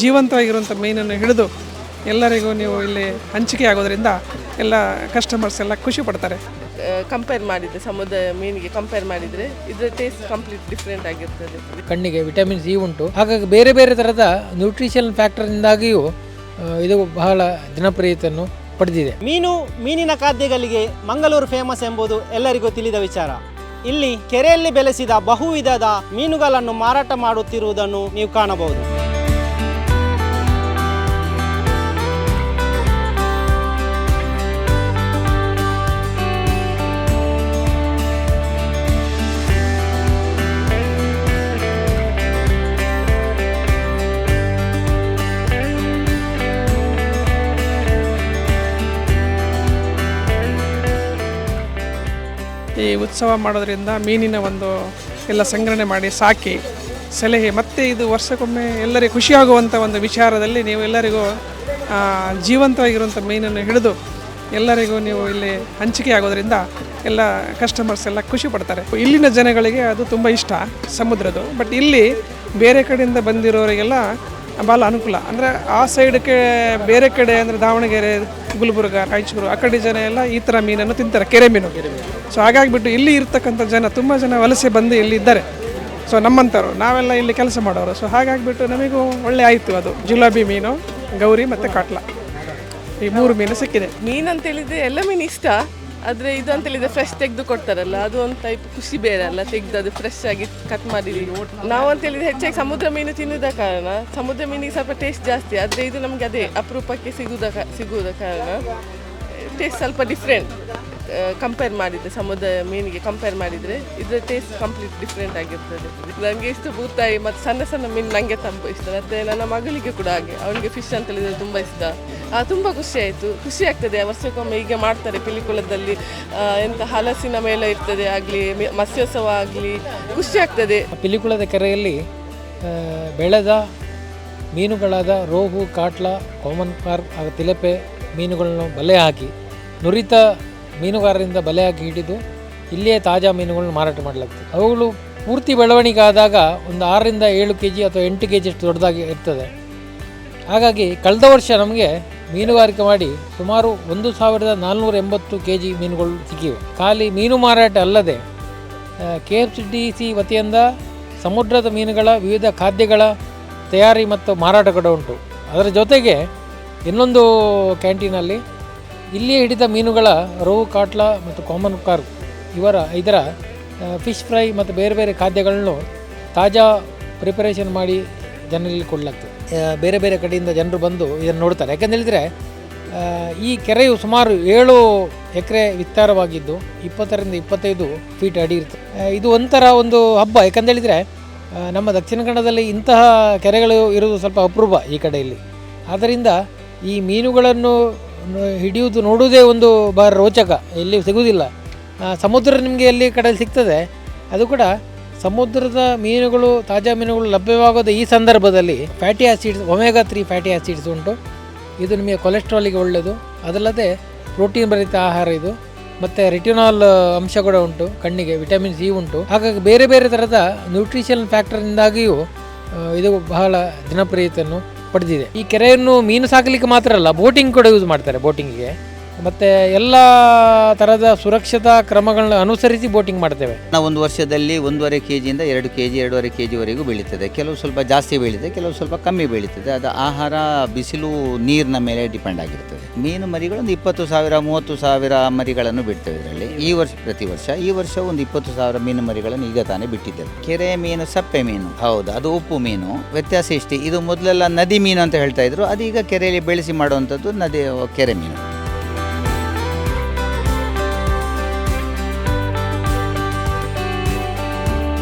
ಜೀವಂತವಾಗಿರುವಂಥ ಮೀನನ್ನು ಹಿಡಿದು ಎಲ್ಲರಿಗೂ ನೀವು ಇಲ್ಲಿ ಹಂಚಿಕೆ ಆಗೋದ್ರಿಂದ ಎಲ್ಲ ಕಸ್ಟಮರ್ಸ್ ಎಲ್ಲ ಖುಷಿ ಪಡ್ತಾರೆ. ಕಂಪೇರ್ ಮಾಡಿದರೆ ಸಮುದ್ರ ಮೀನಿಗೆ ಕಂಪೇರ್ ಮಾಡಿದರೆ ಇದರ ಟೇಸ್ಟ್ ಕಂಪ್ಲೀಟ್ ಡಿಫ್ರೆಂಟ್ ಆಗಿರ್ತದೆ. ಕಣ್ಣಿಗೆ ವಿಟಮಿನ್ ಸಿ ಉಂಟು. ಹಾಗಾಗಿ ಬೇರೆ ಬೇರೆ ಥರದ ನ್ಯೂಟ್ರಿಷನ್ ಫ್ಯಾಕ್ಟರ್ನಿಂದಾಗಿಯೂ ಇದು ಬಹಳ ಜನಪ್ರಿಯತೆಯನ್ನು ಪಡೆದಿದೆ. ಮೀನು ಮೀನಿನ ಖಾದ್ಯಗಳಿಗೆ ಮಂಗಳೂರು ಫೇಮಸ್ ಎಂಬುದು ಎಲ್ಲರಿಗೂ ತಿಳಿದ ವಿಚಾರ. ಇಲ್ಲಿ ಕೆರೆಯಲ್ಲಿ ಬೆಳೆಸಿದ ಬಹುವಿಧದ ಮೀನುಗಳನ್ನು ಮಾರಾಟ ಮಾಡುತ್ತಿರುವುದನ್ನು ನೀವು ಕಾಣಬಹುದು. ಈ ಉತ್ಸವ ಮಾಡೋದ್ರಿಂದ ಮೀನಿನ ಒಂದು ಎಲ್ಲ ಸಂಗ್ರಹಣೆ ಮಾಡಿ ಸಾಕಿ ಸಲಹೆ. ಮತ್ತು ಇದು ವರ್ಷಕ್ಕೊಮ್ಮೆ ಎಲ್ಲರಿಗೂ ಖುಷಿಯಾಗುವಂಥ ಒಂದು ವಿಚಾರದಲ್ಲಿ ನೀವು ಎಲ್ಲರಿಗೂ ಜೀವಂತವಾಗಿರುವಂಥ ಮೀನನ್ನು ಹಿಡಿದು ಎಲ್ಲರಿಗೂ ನೀವು ಇಲ್ಲಿ ಹಂಚಿಕೆ ಆಗೋದ್ರಿಂದ ಎಲ್ಲ ಕಸ್ಟಮರ್ಸ್ ಎಲ್ಲ ಖುಷಿ ಪಡ್ತಾರೆ. ಇಲ್ಲಿನ ಜನಗಳಿಗೆ ಅದು ತುಂಬ ಇಷ್ಟ, ಸಮುದ್ರದ್ದು. ಬಟ್ ಇಲ್ಲಿ ಬೇರೆ ಕಡೆಯಿಂದ ಬಂದಿರೋರಿಗೆಲ್ಲ ಭಾಳ ಅನುಕೂಲ. ಅಂದರೆ ಆ ಸೈಡ್ಗೆ ಬೇರೆ ಕಡೆ ಅಂದರೆ ದಾವಣಗೆರೆ, ಗುಲ್ಬರ್ಗ, ರಾಯಚೂರು, ಆ ಕಡೆ ಜನ ಎಲ್ಲ ಈ ಥರ ಮೀನನ್ನು ತಿಂತಾರೆ, ಕೆರೆ ಮೀನು. ಸೊ ಹಾಗಾಗಿಬಿಟ್ಟು ಇಲ್ಲಿ ಇರ್ತಕ್ಕಂಥ ಜನ ತುಂಬ ಜನ ವಲಸೆ ಬಂದು ಇಲ್ಲಿ ಇದ್ದಾರೆ. ಸೊ ನಮ್ಮಂಥವ್ರು, ನಾವೆಲ್ಲ ಇಲ್ಲಿ ಕೆಲಸ ಮಾಡೋರು. ಸೊ ಹಾಗಾಗಿಬಿಟ್ಟು ನಮಗೂ ಒಳ್ಳೆ ಆಯಿತು ಅದು. ಜುಲಾಬಿ ಮೀನು, ಗೌರಿ ಮತ್ತು ಕಾಟ್ಲ. ಈ ಮೂರು ಮೀನು ಸಿಕ್ಕಿದೆ. ಮೀನು ಅಂತ ಹೇಳಿದ್ರೆ ಎಲ್ಲ ಮೀನು ಇಷ್ಟ. ಆದರೆ ಇದು ಅಂತ ಹೇಳಿದ್ರೆ ಫ್ರೆಶ್ ತೆಗೆದು ಕೊಡ್ತಾರಲ್ಲ, ಅದು ಒಂದು ಟೈಪ್ ಖುಷಿ ಬೇರೆ ಅಲ್ಲ, ತೆಗೆದು ಅದು ಫ್ರೆಶ್ ಆಗಿ ಕಟ್ ಮಾಡಿ ನಾವು ಅಂತ ಹೇಳಿದ್ರೆ ಹೆಚ್ಚಾಗಿ ಸಮುದ್ರ ಮೀನು ತಿನ್ನುದ ಕಾರಣ, ಸಮುದ್ರ ಮೀನಿಗೆ ಸ್ವಲ್ಪ ಟೇಸ್ಟ್ ಜಾಸ್ತಿ, ಆದರೆ ಇದು ನಮಗೆ ಅದೇ ಅಪರೂಪಕ್ಕೆ ಸಿಗುವುದ ಸಿಗುವುದ ಕಾರಣ. ಟೇಸ್ಟ್ ಸ್ವಲ್ಪ ಡಿಫ್ರೆಂಟ್ ಕಂಪೇರ್ ಮಾಡಿದರೆ ಸಮುದ್ರ ಮೀನಿಗೆ ಕಂಪೇರ್ ಮಾಡಿದರೆ, ಇದರ ಟೇಸ್ಟ್ ಕಂಪ್ಲೀಟ್ ಡಿಫ್ರೆಂಟ್ ಆಗಿರ್ತದೆ. ನನಗೆ ಇಷ್ಟು ಬೂತಾಯಿ ಮತ್ತು ಸಣ್ಣ ಸಣ್ಣ ಮೀನು ನನಗೆ ತುಂಬ ಇಷ್ಟ. ಮತ್ತು ನನ್ನ ಮಗಳಿಗೆ ಕೂಡ ಹಾಗೆ. ಅವನಿಗೆ ಫಿಶ್ ಅಂತ ಹೇಳಿದರೆ ತುಂಬ ಇಷ್ಟ. ತುಂಬ ಖುಷಿ ಆಯಿತು. ಖುಷಿ ಆಗ್ತದೆ. ವರ್ಷಕ್ಕೊಮ್ಮೆ ಹೀಗೆ ಮಾಡ್ತಾರೆ. ಪಿಲಿಕುಳದಲ್ಲಿ ಎಂಥ ಹಲಸಿನ ಮೇಲೆ ಇರ್ತದೆ. ಆಗಲಿ ಮತ್ಸ್ಯೋತ್ಸವ ಆಗಲಿ, ಖುಷಿ ಆಗ್ತದೆ. ಪಿಲಿಕುಳದ ಕೆರೆಯಲ್ಲಿ ಬೆಳೆದ ಮೀನುಗಳಾದ rohu, catla, common carp tilapia ಮೀನುಗಳನ್ನು ಬಲೆ ಹಾಕಿ, ನುರಿತ ಮೀನುಗಾರರಿಂದ ಬಲೆ ಹಾಕಿ ಹಿಡಿದು ಇಲ್ಲಿಯೇ ತಾಜಾ ಮೀನುಗಳನ್ನು ಮಾರಾಟ ಮಾಡಲಾಗ್ತದೆ. ಅವುಗಳು ಪೂರ್ತಿ ಬೆಳವಣಿಗೆ ಆದಾಗ ಒಂದು ಆರರಿಂದ ಏಳು ಕೆ ಜಿ ಅಥವಾ ಎಂಟು ಕೆ ಜಿಯಷ್ಟು ದೊಡ್ಡದಾಗಿ ಇರ್ತದೆ. ಹಾಗಾಗಿ ಕಳೆದ ವರ್ಷ ನಮಗೆ ಮೀನುಗಾರಿಕೆ ಮಾಡಿ ಸುಮಾರು ಒಂದು ಸಾವಿರದ ನಾಲ್ನೂರ ಎಂಬತ್ತು ಕೆ ಜಿ ಮೀನುಗಳು ಸಿಕ್ಕಿವೆ. ಖಾಲಿ ಮೀನು ಮಾರಾಟ ಅಲ್ಲದೆ K F C D C ವತಿಯಿಂದ ಸಮುದ್ರದ ಮೀನುಗಳ ವಿವಿಧ ಖಾದ್ಯಗಳ ತಯಾರಿ ಮತ್ತು ಮಾರಾಟ ಕೂಡ ಉಂಟು. ಅದರ ಜೊತೆಗೆ ಇನ್ನೊಂದು ಕ್ಯಾಂಟೀನಲ್ಲಿ ಇಲ್ಲಿಯೇ ಹಿಡಿದ ಮೀನುಗಳ ರೋಹು, ಕಾಟ್ಲ ಮತ್ತು ಕಾಮನ್ ಕಾರ್ ಇವರ ಇದರ ಫಿಶ್ ಫ್ರೈ ಮತ್ತು ಬೇರೆ ಬೇರೆ ಖಾದ್ಯಗಳನ್ನು ತಾಜಾ ಪ್ರಿಪರೇಷನ್ ಮಾಡಿ ಜನರಲ್ಲಿ ಕೊಡಲಾಗ್ತದೆ. ಬೇರೆ ಬೇರೆ ಕಡೆಯಿಂದ ಜನರು ಬಂದು ಇದನ್ನು ನೋಡ್ತಾರೆ. ಯಾಕಂತ ಹೇಳಿದರೆ ಈ ಕೆರೆಯು ಸುಮಾರು ಏಳು ಎಕರೆ ವಿಸ್ತಾರವಾಗಿದ್ದು, ಇಪ್ಪತ್ತರಿಂದ ಇಪ್ಪತ್ತೈದು ಫೀಟ್ ಅಡಿ ಇರ್ತದೆ. ಇದು ಒಂಥರ ಒಂದು ಹಬ್ಬ. ಯಾಕಂತ ಹೇಳಿದರೆ ನಮ್ಮ ದಕ್ಷಿಣ ಕನ್ನಡದಲ್ಲಿ ಇಂತಹ ಕೆರೆಗಳು ಇರುವುದು ಸ್ವಲ್ಪ ಅಪರೂಪ ಈ ಕಡೆಯಲ್ಲಿ. ಆದ್ದರಿಂದ ಈ ಮೀನುಗಳನ್ನು ಹಿಡಿಯುವುದು ನೋಡುವುದೇ ಒಂದು ಬಾರಿ ರೋಚಕ, ಎಲ್ಲಿ ಸಿಗುವುದಿಲ್ಲ. ಸಮುದ್ರ ನಿಮಗೆ ಎಲ್ಲಿ ಕಡೆಯಲ್ಲಿ ಸಿಗ್ತದೆ, ಅದು ಕೂಡ ಸಮುದ್ರದ ಮೀನುಗಳು, ತಾಜಾ ಮೀನುಗಳು ಲಭ್ಯವಾಗೋದು ಈ ಸಂದರ್ಭದಲ್ಲಿ fatty acids omega three fatty acids ಉಂಟು. ಇದು ನಿಮಗೆ ಕೊಲೆಸ್ಟ್ರಾಲಿಗೆ ಒಳ್ಳೆಯದು ಅದಲ್ಲದೆ ಪ್ರೋಟೀನ್ ಭರಿತ ಆಹಾರ ಇದು. ಮತ್ತು ರೆಟಿನಾಲ್ ಅಂಶ ಕೂಡ ಉಂಟು, ಕಣ್ಣಿಗೆ ವಿಟಮಿನ್ ಸಿ ಉಂಟು. ಹಾಗಾಗಿ ಬೇರೆ ಬೇರೆ ಥರದ ನ್ಯೂಟ್ರಿಷನ್ ಫ್ಯಾಕ್ಟರ್ನಿಂದಾಗಿಯೂ ಇದು ಬಹಳ ಜನಪ್ರಿಯತೆಯನ್ನು ಪಡೆದಿದೆ. ಈ ಕೆರೆಯನ್ನು ಮೀನು ಸಾಕಲಿಕ್ಕೆ ಮಾತ್ರ ಅಲ್ಲ ಬೋಟಿಂಗ್ ಕೂಡ ಯೂಸ್ ಮಾಡ್ತಾರೆ ಬೋಟಿಂಗಿಗೆ ಮತ್ತು ಎಲ್ಲ ಥರದ ಸುರಕ್ಷತಾ ಕ್ರಮಗಳನ್ನ ಅನುಸರಿಸಿ ಬೋಟಿಂಗ್ ಮಾಡ್ತೇವೆ. ನಾವು ಒಂದು ವರ್ಷದಲ್ಲಿ ಒಂದೂವರೆ ಕೆ ಜಿಯಿಂದ ಎರಡು ಕೆ ಜಿ ಎರಡೂವರೆ ಕೆ ಜಿವರೆಗೂ ಬೆಳೀತದೆ ಕೆಲವು ಸ್ವಲ್ಪ ಜಾಸ್ತಿ ಬೆಳೀತದೆ ಕೆಲವು ಸ್ವಲ್ಪ ಕಮ್ಮಿ ಬೆಳೀತದೆ ಅದು ಆಹಾರ, ಬಿಸಿಲು, ನೀರಿನ ಮೇಲೆ ಡಿಪೆಂಡ್ ಆಗಿರ್ತದೆ. ಮೀನು ಮರಿಗಳು ಒಂದು ಇಪ್ಪತ್ತು ಸಾವಿರ, ಮೂವತ್ತು ಸಾವಿರ ಮರಿಗಳನ್ನು ಬಿಡ್ತೇವೆ ಇದರಲ್ಲಿ. ಈ ವರ್ಷ, ಪ್ರತಿ ವರ್ಷ, ಈ ವರ್ಷ ಒಂದು ಇಪ್ಪತ್ತು ಸಾವಿರ ಮೀನು ಮರಿಗಳನ್ನು ಈಗ ತಾನೇ ಬಿಟ್ಟಿದ್ದೇವೆ. ಕೆರೆ ಮೀನು, ಸಪ್ಪೆ ಮೀನು. ಹೌದು, ಅದು ಉಪ್ಪು ಮೀನು. ವ್ಯತ್ಯಾಸ ಇಷ್ಟೇ. ಇದು ಮೊದಲೆಲ್ಲ ನದಿ ಮೀನು ಅಂತ ಹೇಳ್ತಾ ಇದ್ರು. ಅದೀಗ ಕೆರೆಯಲ್ಲಿ ಬೆಳೆಸಿ ಮಾಡುವಂಥದ್ದು ನದಿ, ಕೆರೆ ಮೀನು.